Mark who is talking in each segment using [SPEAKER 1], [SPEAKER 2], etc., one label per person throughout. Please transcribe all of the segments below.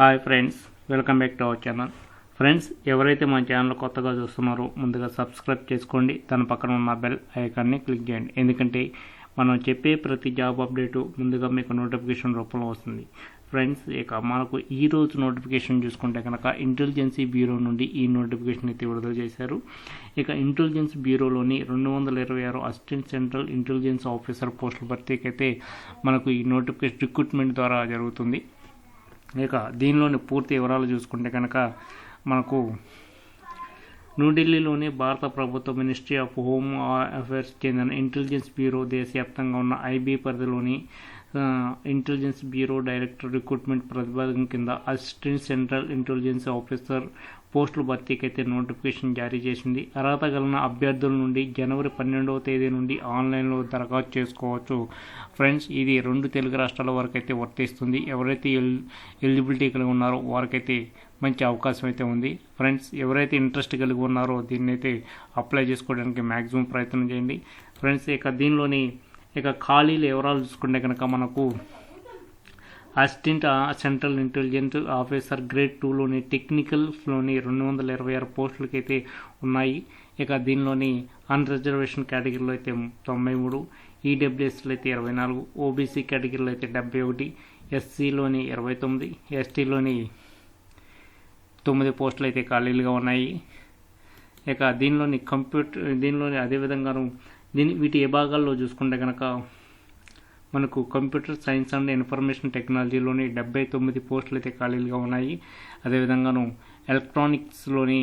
[SPEAKER 1] Hi friends welcome back to our channel. Friends ఎవరైతే మన channel కొత్తగా చూస్తున్నారో ముందుగా సబ్స్క్రైబ్ చేసుకోండి. దాని పక్కన ఉన్న బెల్ ఐకాన్ని క్లిక్ చేయండి. ఎందుకంటే మనం చెప్పే ప్రతి జాబ్ అప్డేటు ముందుగా మీకు నోటిఫికేషన్ రూపంలో వస్తుంది. ఫ్రెండ్స్ ఇక మనకు ఈ రోజు నోటిఫికేషన్ చూసుకుంటే కనుక ఇంటెలిజెన్సీ బ్యూరో నుండి ఈ నోటిఫికేషన్ అయితే విడుదల చేశారు. ఇక ఇంటెలిజెన్స్ బ్యూరోలోని రెండు వందల ఇరవై ఆరు అసిస్టెంట్ సెంట్రల్ ఇంటెలిజెన్స్ ఆఫీసర్ పోస్టుల భర్తీకి అయితే మనకు ఈ నోటిఫికేషన్ రిక్రూట్మెంట్ ద్వారా జరుగుతుంది. ఇక దీనిలోని పూర్తి వివరాలు చూసుకుంటే కనుక మనకు న్యూఢిల్లీలోని భారత ప్రభుత్వ మినిస్ట్రీ ఆఫ్ హోమ్ అఫైర్స్ చెందిన ఇంటెలిజెన్స్ బ్యూరో దేశవ్యాప్తంగా ఉన్న ఐబీ పరిధిలోని ఇంటెలిజెన్స్ బ్యూరో డైరెక్టర్ రిక్రూట్మెంట్ ప్రతిపాదన కింద అసిస్టెంట్ సెంట్రల్ ఇంటెలిజెన్స్ ఆఫీసర్ పోస్టుల భర్తీకి అయితే నోటిఫికేషన్ జారీ చేసింది. అర్హత కలిగిన అభ్యర్థుల నుండి జనవరి పన్నెండవ తేదీ నుండి ఆన్లైన్లో దరఖాస్తు చేసుకోవచ్చు. ఫ్రెండ్స్ ఇది రెండు తెలుగు రాష్ట్రాల వరకు అయితే వర్తిస్తుంది. ఎవరైతే ఎల్ ఎలిజిబిలిటీ కలిగి ఉన్నారో వారికైతే మంచి అవకాశం అయితే ఉంది. ఫ్రెండ్స్ ఎవరైతే ఇంట్రెస్ట్ కలిగి ఉన్నారో దీన్ని అయితే అప్లై చేసుకోవడానికి మ్యాక్సిమం ప్రయత్నం చేయండి. ఫ్రెండ్స్ ఇక దీనిలోని ఇక ఖాళీల వివరాలు చూసుకుంటే కనుక మనకు assistant central intelligence officer grade టూలోని టెక్నికల్స్లోని రెండు వందల ఇరవై ఆరు పోస్టులకి అయితే ఉన్నాయి. ఇక దీనిలోని అన్ రిజర్వేషన్ కేటగిరీలో అయితే తొంభై మూడు ఈడబ్ల్యూఎస్లో అయితే ఇరవై నాలుగు ఓబీసీ కేటగిరీలో అయితే డెబ్బై ఒకటి ఎస్సీలోని ఇరవై తొమ్మిది ఎస్టీలోని తొమ్మిది పోస్టులు అయితే ఖాళీలుగా ఉన్నాయి. ఇక దీనిలోని కంప్యూటర్ దీనిలోని అదేవిధంగాను దీని వీటి ఏ భాగాల్లో చూసుకుంటే కనుక మనకు కంప్యూటర్ సైన్స్ అండ్ ఇన్ఫర్మేషన్ టెక్నాలజీలోని డెబ్బై తొమ్మిది పోస్టులు అయితే ఖాళీలుగా ఉన్నాయి. అదేవిధంగాను ఎలక్ట్రానిక్స్లోని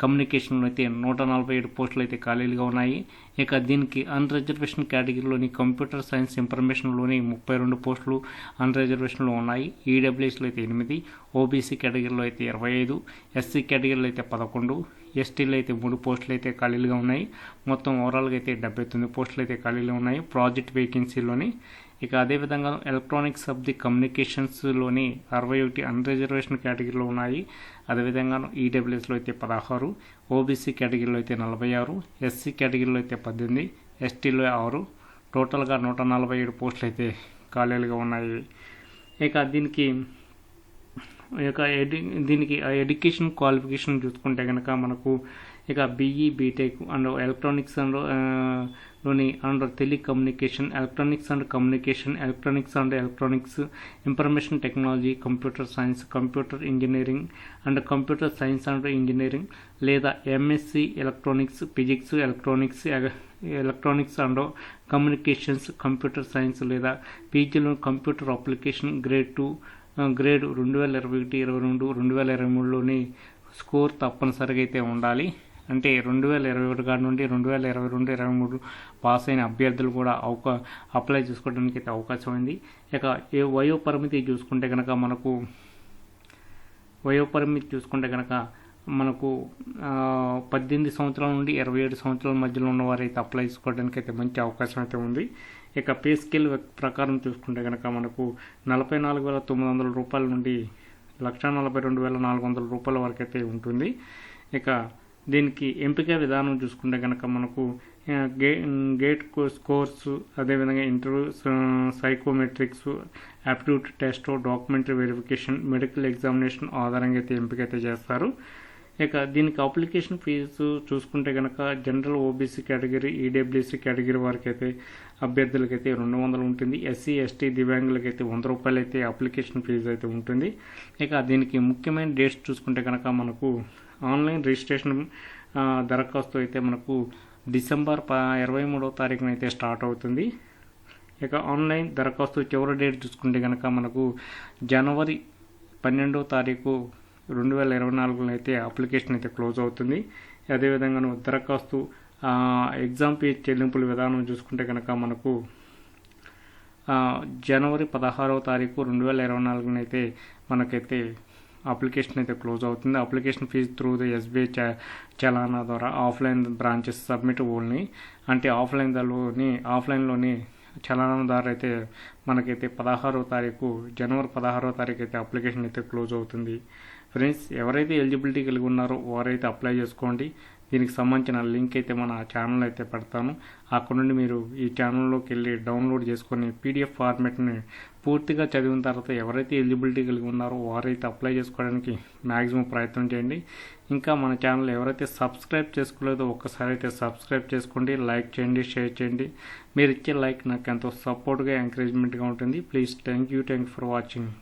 [SPEAKER 1] కమ్యూనికేషన్లో అయితే నూట నలభై ఏడు పోస్టులు అయితే ఖాళీలుగా ఉన్నాయి. ఇక దీనికి అన్ రిజర్వేషన్ కేటగిరీలోని కంప్యూటర్ సైన్స్ ఇన్ఫర్మేషన్లోని ముప్పై రెండు పోస్టులు అన్ రిజర్వేషన్లో ఉన్నాయి. ఈడబ్ల్యూఎస్లో అయితే ఎనిమిది ఓబీసీ కేటగిరీలో అయితే ఇరవై ఐదు ఎస్సీ కేటగిరీలో అయితే పదకొండు ఎస్టీలో అయితే మూడు పోస్టులు అయితే ఖాళీలుగా ఉన్నాయి. మొత్తం ఓవరాల్గా అయితే డెబ్బై తొమ్మిది పోస్టులు అయితే ఖాళీలు ఉన్నాయి. ప్రాజెక్ట్ వేకెన్సీలోని ఇక అదేవిధంగా ఎలక్ట్రానిక్స్ ఆఫ్ ది కమ్యూనికేషన్స్లోని అరవై ఒకటి అన్ రిజర్వేషన్ కేటగిరీలో ఉన్నాయి అదేవిధంగా ఈడబ్ల్యూఎస్లో అయితే పదహారు ఓబీసీ కేటగిరీలో అయితే నలభై ఆరు ఎస్సీ కేటగిరీలో అయితే పద్దెనిమిది ఎస్టీలో ఆరు. టోటల్గా నూట నలభై ఏడు పోస్టులు అయితే ఖాళీలుగా ఉన్నాయి. ఇక దీనికి యొక్క ఎడ్యు దీనికి ఎడ్యుకేషన్ క్వాలిఫికేషన్ చూసుకుంటే కనుక మనకు ఇక BE BTech and electronics అండ్లోని and telecommunication electronics and communication electronics and electronics information technology computer science computer engineering and computer science and engineering లేదా MSc electronics physics electronics electronics and communications computer science లేదా పీజీలో computer application grade two grade రెండు వేల ఇరవై ఒకటి ఇరవై రెండు రెండు వేల ఇరవై మూడులోని స్కోర్ తప్పనిసరిగా అయితే ఉండాలి. అంటే రెండు వేల ఇరవై ఒకటి కాడి నుండి రెండు వేల ఇరవై రెండు ఇరవై మూడు పాస్ అయిన అభ్యర్థులు కూడా అవకా అప్లై చేసుకోవడానికి అయితే అవకాశం ఉంది. ఇక ఏ వయో పరిమితి చూసుకుంటే కనుక మనకు వయో పరిమితి చూసుకుంటే కనుక మనకు పద్దెనిమిది సంవత్సరాల నుండి ఇరవై ఏడు సంవత్సరాల మధ్యలో ఉన్నవారైతే అప్లై చేసుకోవడానికి అయితే మంచి అవకాశం అయితే ఉంది. ఇక పే స్కేల్ ప్రకారం చూసుకుంటే కనుక మనకు నలభై నాలుగు వేల తొమ్మిది వందల రూపాయల నుండి లక్ష నలభై రెండు వేల నాలుగు వందల రూపాయల వరకు అయితే ఉంటుంది. ఇక దీనికి ఎంపిక విధానం చూసుకుంటే కనుక మనకు గే గేట్ స్కోర్స్ అదేవిధంగా interview psychometrics aptitude test documentary verification medical examination ఆధారంగా అయితే ఎంపిక అయితే చేస్తారు. ఇక దీనికి అప్లికేషన్ ఫీజు చూసుకుంటే కనుక general OBC category EWC category వారికి అయితే అభ్యర్థులకైతే రెండు వందలు ఉంటుంది. ఎస్సీ ఎస్టీ దివ్యాంగులకైతే వంద రూపాయలు అయితే అప్లికేషన్ ఫీజు అయితే ఉంటుంది. ఇక దీనికి ముఖ్యమైన డేట్స్ చూసుకుంటే కనుక మనకు ఆన్లైన్ రిజిస్ట్రేషన్ దరఖాస్తు అయితే మనకు డిసెంబర్ ప ఇరవై మూడవ తారీఖున అయితే స్టార్ట్ అవుతుంది. ఇక ఆన్లైన్ దరఖాస్తు చివరి డేట్ చూసుకుంటే కనుక మనకు జనవరి పన్నెండవ తారీఖు రెండు వేల ఇరవై నాలుగులో అయితే అప్లికేషన్ అయితే క్లోజ్ అవుతుంది. అదేవిధంగా దరఖాస్తు ఎగ్జామ్ ఫీ చెల్లింపుల విధానం చూసుకుంటే కనుక మనకు జనవరి పదహారవ తారీఖు రెండు వేల ఇరవై నాలుగున అయితే మనకైతే అప్లికేషన్ అయితే క్లోజ్ అవుతుంది. Application fee through the SBI చ చలానా ద్వారా ఆఫ్లైన్ బ్రాంచెస్ సబ్మిట్ ఓన్లీ. అంటే ఆఫ్లైన్లోని ఆఫ్లైన్లోని చలానా దారి అయితే మనకైతే పదహారవ తారీఖు జనవరి పదహారవ తారీఖు అయితే అప్లికేషన్ అయితే క్లోజ్ అవుతుంది. ఫ్రెండ్స్ ఎవరైతే ఎలిజిబిలిటీ కలిగి ఉన్నారో వారైతే అప్లై చేసుకోండి. దీనికి సంబంధించిన లింక్ అయితే మన ఛానల్ అయితే పెడతాను. అక్కడ నుండి మీరు ఈ ఛానల్లోకి వెళ్ళి డౌన్లోడ్ చేసుకొని పీడిఎఫ్ ఫార్మాట్ని పూర్తిగా చదివిన తర్వాత ఎవరైతే ఎలిజిబిలిటీ కలిగి ఉన్నారో వారైతే అప్లై చేసుకోవడానికి మ్యాక్సిమం ప్రయత్నం చేయండి. ఇంకా మన ఛానల్ ఎవరైతే సబ్స్క్రైబ్ చేసుకోలేదో ఒక్కసారి అయితే సబ్స్క్రైబ్ చేసుకోండి లైక్ చేయండి షేర్ చేయండి. మీరు ఇచ్చే లైక్ నాకు ఎంతో సపోర్ట్గా ఎంకరేజ్మెంట్గా ఉంటుంది. Please thank you thank for watching